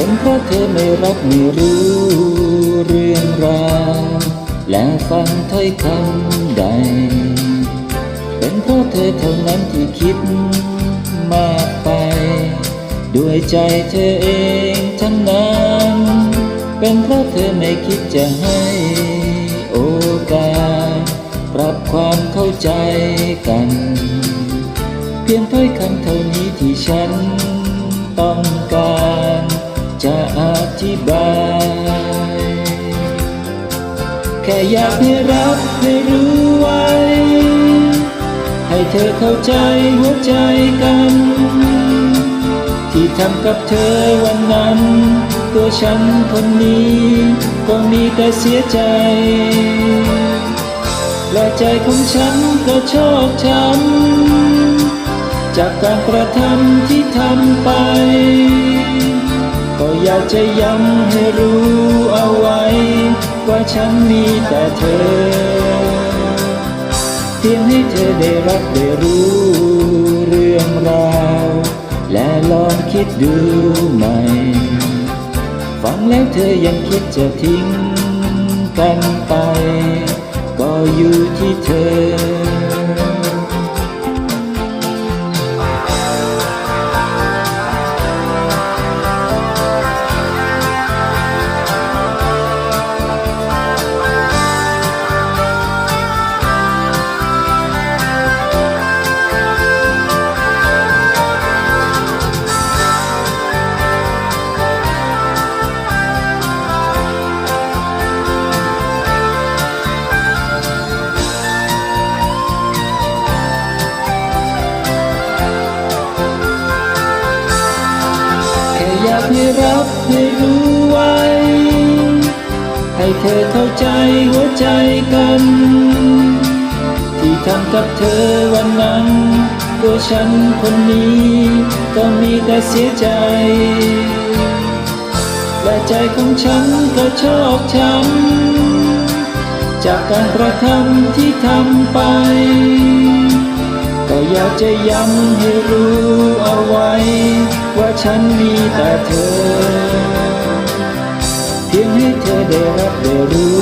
เป็นเพราะเธอไม่รักไม่รู้เรื่องราวและฟังถ้อยคำใด เป็นเพราะเธอเท่านั้นที่คิดมากไป ด้วยใจเธอเองทั้งนั้น เป็นเพราะเธอไม่คิดจะให้โอกาส ปรับความเข้าใจกัน เพียงถ้อยคำเท่านี้ที่ฉันต้องการ จะอธิบาย แค่อยากให้รับให้รู้ไว้ ให้เธอเข้าใจหัวใจกัน ที่ทำกับเธอวันนั้น ตัวฉันคนนี้ ก็มีแต่เสียใจ และใจของฉันก็ชอกช้ำจากการกระทำที่ทำไป อยากจะย้ำให้รู้เอาไว้ ว่าฉันมีแต่เธอ เพียงให้เธอได้รับได้รู้เรื่องราว และลองคิดดูใหม่ ฟังแล้วเธอยังคิดจะทิ้งกันไป ก็อยู่ที่เธอ ให้รับให้รู้ไว้ ให้เธอเข้าใจหัวใจกัน ที่ทำกับเธอวันนั้น ตัวฉันคนนี้ก็มีแต่เสียใจ และใจของฉันก็ชอกช้ำจากการกระทำที่ทำไป ก็อยากจะย้ำให้รู้ ฉันมีแต่เธอ เพียงให้เธอได้รับได้รู้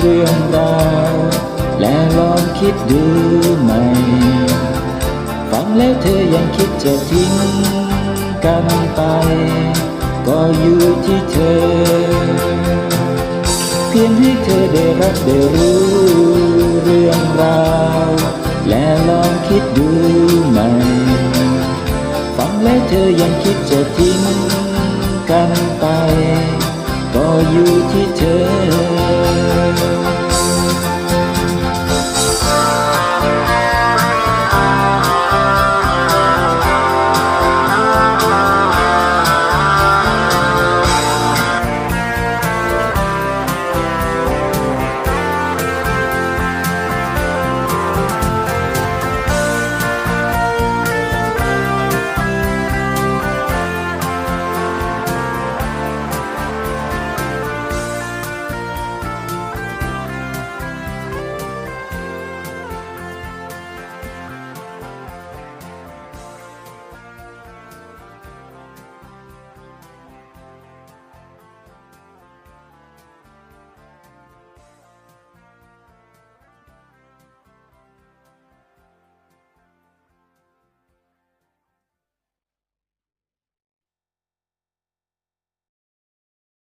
เรื่องราวและลองคิดดูใหม่ ฟังแล้วเธอยังคิดจะทิ้งกันไป ก็อยู่ที่เธอ เพียงให้เธอได้รับได้รู้เรื่องราวและลองคิดดู